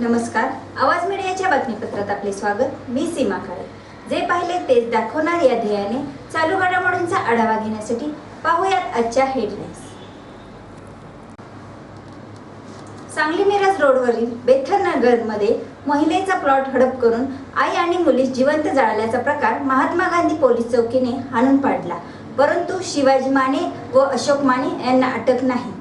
नमस्कार. आवाज मीडियाच्या बातमीपत्रात आपले स्वागत. मी सीमा काळे. जे पाहिले तेच दाखवणार या ध्येयाने चालू घडामोडींचा आढावा घेण्यासाठी पाहूयात आजच्या हेडलाईन्स सांगली मिरज रोडवरील बेथर नगरमध्ये महिलेचा प्लॉट हडप करून आई आणि मुलीस जिवंत जाळल्याचा प्रकार महात्मा गांधी पोलीस चौकीने हाणून पाडला. परंतु शिवाजी माने व अशोक माने यांना अटक नाही.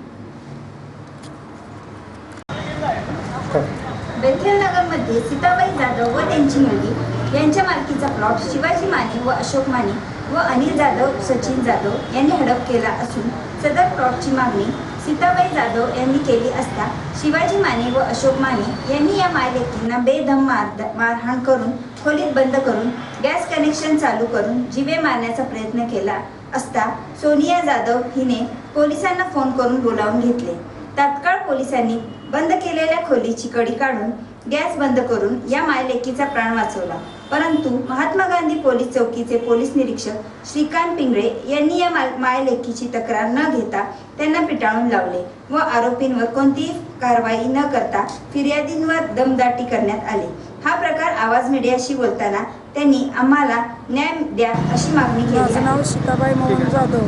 बेथेल नगरमध्ये सीताबाई जाधव व त्यांची मुलगी यांच्या मालकीचा प्लॉट शिवाजी माने व अशोक माने व अनिल जाधव सचिन जाधव यांनी हडप केला असून सदर प्लॉटची मागणी सीताबाई जाधव यांनी केली असता शिवाजी माने व अशोक माने यांनी या मायलेकींना बेदम मार मारहाण करून खोलीत बंद करून गॅस कनेक्शन चालू करून जिवे मारण्याचा प्रयत्न केला असता सोनिया जाधव हिने पोलिसांना फोन करून बोलावून घेतले. तात्काळ पोलिसांनी बंद केलेल्या खोलीची कडी काढून गॅस बंद करून या मायलेकीचा प्राण वाचवला. परंतु महात्मा गांधी पोलीस चौकीचे पोलीस निरीक्षक श्रीकांत पिंगळे यांनी या माल- मायलेकीची तक्रार न घेता त्यांना पिटाळून लावले व आरोपींवर कोणतीही कारवाई न करता फिर्यादींवर दमदाटी करण्यात आली. हा प्रकार आवाज मीडियाशी बोलताना त्यांनी आम्हाला न्याय द्या अशी मागणी केली. नाव सीताबाई मोहन जाधव.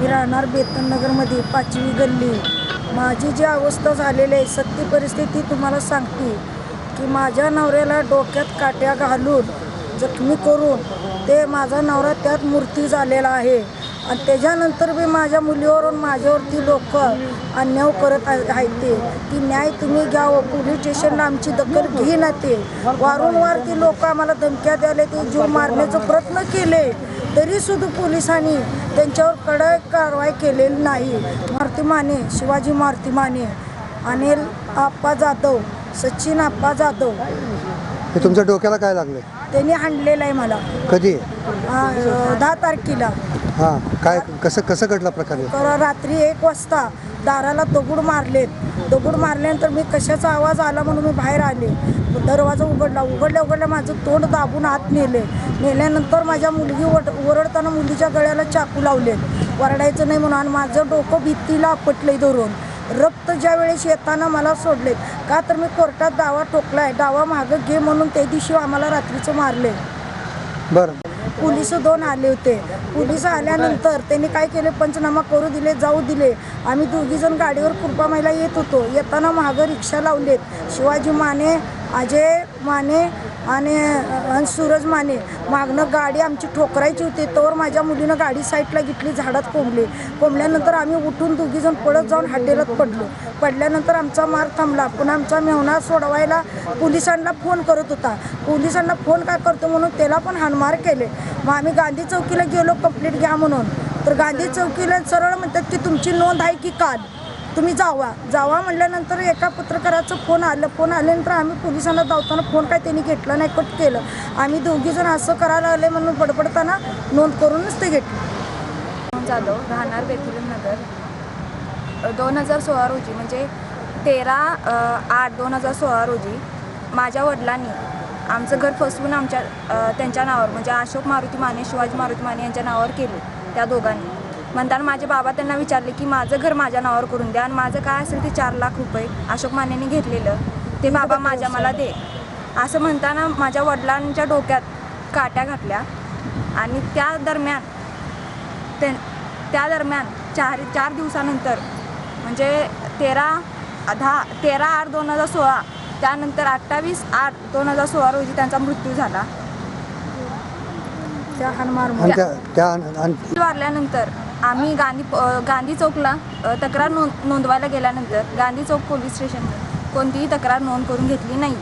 मी राहणार बेतन नगरमध्ये पाचवी गल्ली. माझी जी अवस्था झालेली आहे सत्य परिस्थिती तुम्हाला सांगते की माझ्या नवऱ्याला डोक्यात काट्या घालून जखमी करून ते माझा नवरा त्यात मूर्ती झालेला आहे. आणि त्याच्यानंतर बी माझ्या मुलीवरून माझ्यावरती लोक अन्याय करत आहे आहेत ते. की न्याय तुम्ही घ्यावं पोलीस स्टेशनला आमची दखल घे ना ते. वारंवार ती लोक आम्हाला धमक्या द्यायला ते जीव मारण्याचा प्रयत्न केले. तरीसुद्धा पोलिसांनी त्यांच्यावर कडक कारवाई केलेली नाही. मारुती माने शिवाजी मारुती माने अनिल आप्पा जाधव सचिन आप्पा जाधव. हे तुमच्या डोक्याला काय लागले त्यांनी हाणलेलं आहे मला. कधी? आ, अ, दहा तारखेला. हां काय कसं कसं घडला प्रकार? तर रात्री एक वाजता दाराला दगड मारलेत. दगड मारल्यानंतर मी कशाचा आवाज आला म्हणून मी बाहेर आले. दरवाजा उघडला. उघडल्या उघडल्या माझं तोंड दाबून आत नेले. नेल्यानंतर माझ्या मुलगी वड ओरडताना मुलीच्या गळ्याला चाकू लावलेत. वरडायचं नाही म्हणून आणि माझं डोकं भीतीला आपटलंय धरून. रक्त ज्या वेळेस येताना मला सोडलेत. का तर मी कोर्टात दावा ठोकलाय. दावा मागं घे म्हणून त्या दिवशी आम्हाला रात्रीचं मारले. बरं. पोलीस दोन आले होते. पोलीस आल्यानंतर त्यांनी काय केले? पंचनामा करू दिले जाऊ दिले. आम्ही दोघी जण गाडीवर महिला येत होतो. येताना मागं रिक्षा लावलेत. शिवाजी माने अजय माने आणि आणि सूरज माने मागनं गाडी आमची ठोकरायची होती तोवर माझ्या मुलीनं गाडी साईडला घेतली झाडात कोंबली. कोंबल्यानंतर आम्ही उठून दोघीजण पळत जाऊन हाटेलात पडलो. पडल्यानंतर आमचा मार थांबला. पुन्हा आमचा मेहना सोडवायला पोलिसांना फोन करत होता. पोलिसांना फोन काय करतो म्हणून त्याला पण हानमार केले. मग आम्ही गांधी चौकीला गेलो कंप्लीट घ्या म्हणून. तर गांधी चौकीला सरळ म्हणतात की तुमची नोंद आहे की काल? तुम्ही जावा. जावा म्हटल्यानंतर एका पत्रकाराचं फोन आलं. फोन आल्यानंतर आम्ही पोलिसांना धावताना फोन काय त्यांनी घेतला नाही कट केलं. आम्ही दोघीजण असं करायला आले म्हणून बडबडताना नोंद करूनच ते घेतलं. जाधव राहणार बेथुल नगर. दोन हजार सोळा रोजी म्हणजे तेरा आठ दोन हजार सोळा रोजी माझ्या वडिलांनी आमचं घर फसवून आमच्या त्यांच्या नावावर म्हणजे अशोक मारुती माने शिवाजी मारुती माने यांच्या नावावर केले त्या दोघांनी. म्हणताना माझे बाबा त्यांना विचारले की माझं घर माझ्या नावावर करून द्या आणि माझं काय असेल ते चार लाख रुपये अशोक मानेने घेतलेलं. ते बाबा माझ्या मला दे. असं म्हणताना माझ्या वडिलांच्या डोक्यात काट्या घातल्या आणि त्या दरम्यान ते त्या दरम्यान चार चार दिवसानंतर म्हणजे तेरा दहा तेरा आठ दोन हजार सोळा त्यानंतर अठ्ठावीस आठ दोन हजार सोळा रोजी त्यांचा मृत्यू झाला. त्या वारल्यानंतर आम्ही गांधी गांधी चौकला तक्रार नोंद नोंदवायला गेल्यानंतर गांधी चौक पोलीस स्टेशनने कोणतीही तक्रार नोंद करून घेतली नाही.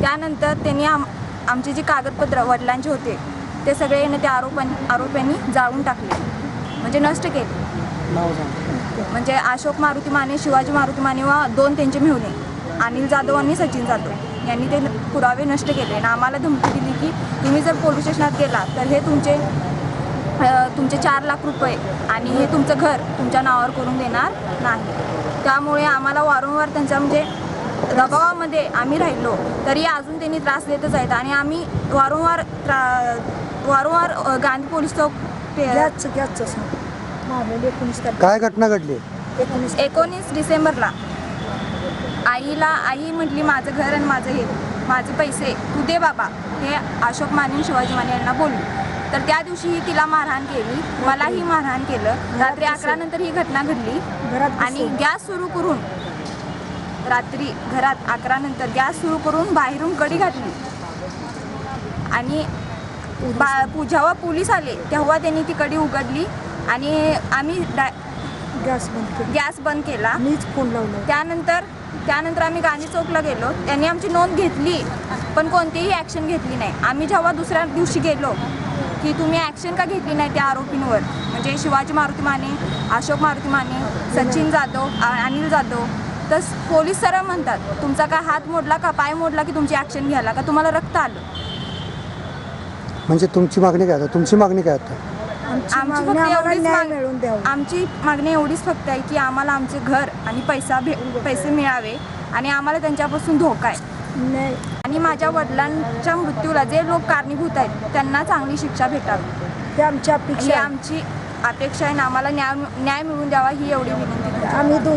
त्यानंतर त्यांनी आम आमचे जे कागदपत्र वडिलांचे होते ते सगळे न त्या आरोपांनी आरोप्यांनी जाळून टाकले. म्हणजे नष्ट केले. म्हणजे अशोक मारुती माने शिवाजी मारुती माने व दोन त्यांचे मेहुणे अनिल जाधव आणि सचिन जाधव यांनी ते पुरावे नष्ट केले. आणि आम्हाला धमकी दिली की तुम्ही जर पोलीस स्टेशनात गेला तर हे तुमचे तुमचे चार लाख रुपये आणि हे तुमचं घर तुमच्या नावावर करून देणार नाही. त्यामुळे आम्हाला वारंवार त्यांच्या म्हणजे दबावामध्ये आम्ही राहिलो तरी अजून त्यांनी त्रास देतच आहेत. आणि आम्ही वारंवार त्रा वारंवार गांधी पोलीस चौक ते- काय घटना घडली? एकोणीस. एकोणीस डिसेंबरला आईला आई म्हटली माझं घर आणि माझं हे माझे पैसे तू दे बाबा. हे अशोक माने शिवाजी माने यांना बोलली. तर त्या दिवशीही तिला मारहाण केली. मलाही मारहाण केलं. रात्री अकरा नंतर ही घटना घडली. घरात आणि. गॅस सुरू करून रात्री घरात अकरा नंतर गॅस सुरू करून बाहेरून कडी घातली. आणि बा पु- जेव्हा पोलीस आले तेव्हा त्यांनी ती कडी उघडली आणि आम्ही डा गॅस बंद केली. गॅस बंद केला. मीच फोन लावला. त्यानंतर त्यानंतर आम्ही गांधी चौकला गेलो. त्यांनी आमची नोंद घेतली पण कोणतीही ॲक्शन घेतली नाही. आम्ही जेव्हा दुसऱ्या दिवशी गेलो की तुम्ही ॲक्शन का घेतली नाही त्या आरोपींवर? म्हणजे शिवाजी मारुती माने अशोक मारुती माने सचिन जाधव अनिल जाधव तर पोलीस सरळ म्हणतात तुमचा काय हात मोडला का पाय मोडला की तुमची ॲक्शन घ्यायला? का तुम्हाला रक्त आलं? म्हणजे तुमची मागणी काय आता? तुमची मागणी काय आता? आमची फक्त एवढीच माग- आमची मागणी एवढीच फक्त आहे की आम्हाला आमचे घर आणि पैसा भे पैसे मिळावे आणि आम्हाला त्यांच्यापासून धोका आहे. न्याय आणि माझ्या वडिलांच्या मृत्यूला जे लोक कारणीभूत आहेत त्यांना चांगली शिक्षा भेटावी ही आमची ही अपेक्षा आहे. आमची अपेक्षा आहे आणि आम्हाला न्याय न्याय मिळवून द्यावा ही एवढी विनंती करते. आम्ही दो